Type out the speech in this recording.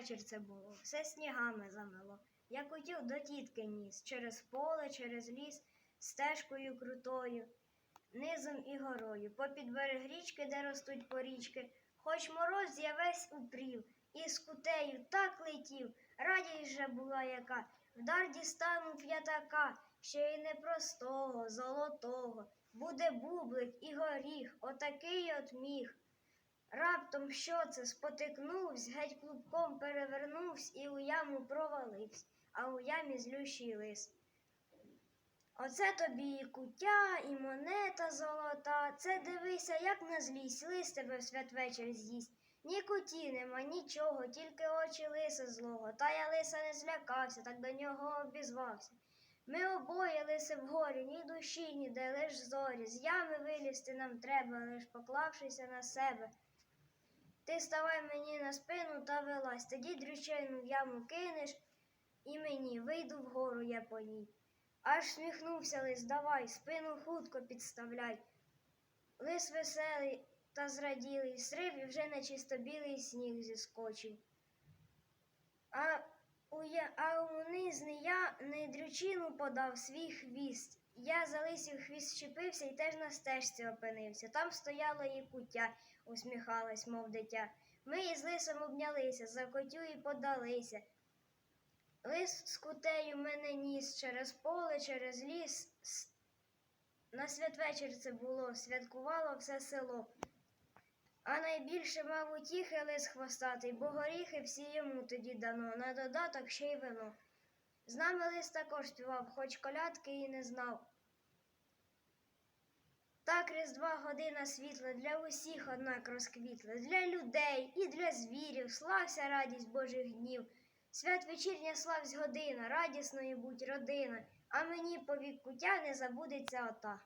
святвечір це було, все снігами замело. Я котів до тітки ніс, через поле, через ліс, стежкою крутою, низом і горою, попід берег річки, де ростуть порічки, хоч мороз я весь упрів, і з кутею так летів, радість же була яка, вдар дістану п'ятака, ще й не простого, золотого, буде бублик і горіх, отакий от міг. Раптом що це спотикнувсь, геть клубком перевернувсь і у яму проваливсь, а у ямі злющий лис. Оце тобі і куття, і монета золота. Це дивися, як на злість, лис тебе в святвечір з'їсть. Ні куті нема, нічого, тільки очі лиса злого. Та я лиса не злякався, так до нього обізвався. Ми обоє лиси в горі, ні душі, ніде лиш зорі. З ями вилізти нам треба, лиш поклавшися на себе. Ти ставай мені на спину та вилазь, тоді дрючину в яму кинеш, і мені вийду вгору я по ній. Аж сміхнувся лис, давай, спину хутко підставляй. Лис веселий та зраділий, срив і вже на чисто білий сніг зіскочив. А у, я, а униз не я не дрючину подав свій хвіст. Я за лисів хвіст щепився і теж на стежці опинився. Там стояло і куття, усміхалась, мов дитя. Ми із лисом обнялися, за котю і подалися. Лис з кутею мене ніс через поле, через ліс. На святвечір це було, святкувало все село. А найбільше, мав утіхи лис хвостатий, бо горіхи всі йому тоді дано, на додаток ще й вино. З нами лис також співав, хоч колядки і не знав. Так різдва година світла для усіх однак розквітла, для людей і для звірів, слався радість Божих днів. Свят вечірня славсь година, радісною будь родина, а мені повік тя не забудеться ота.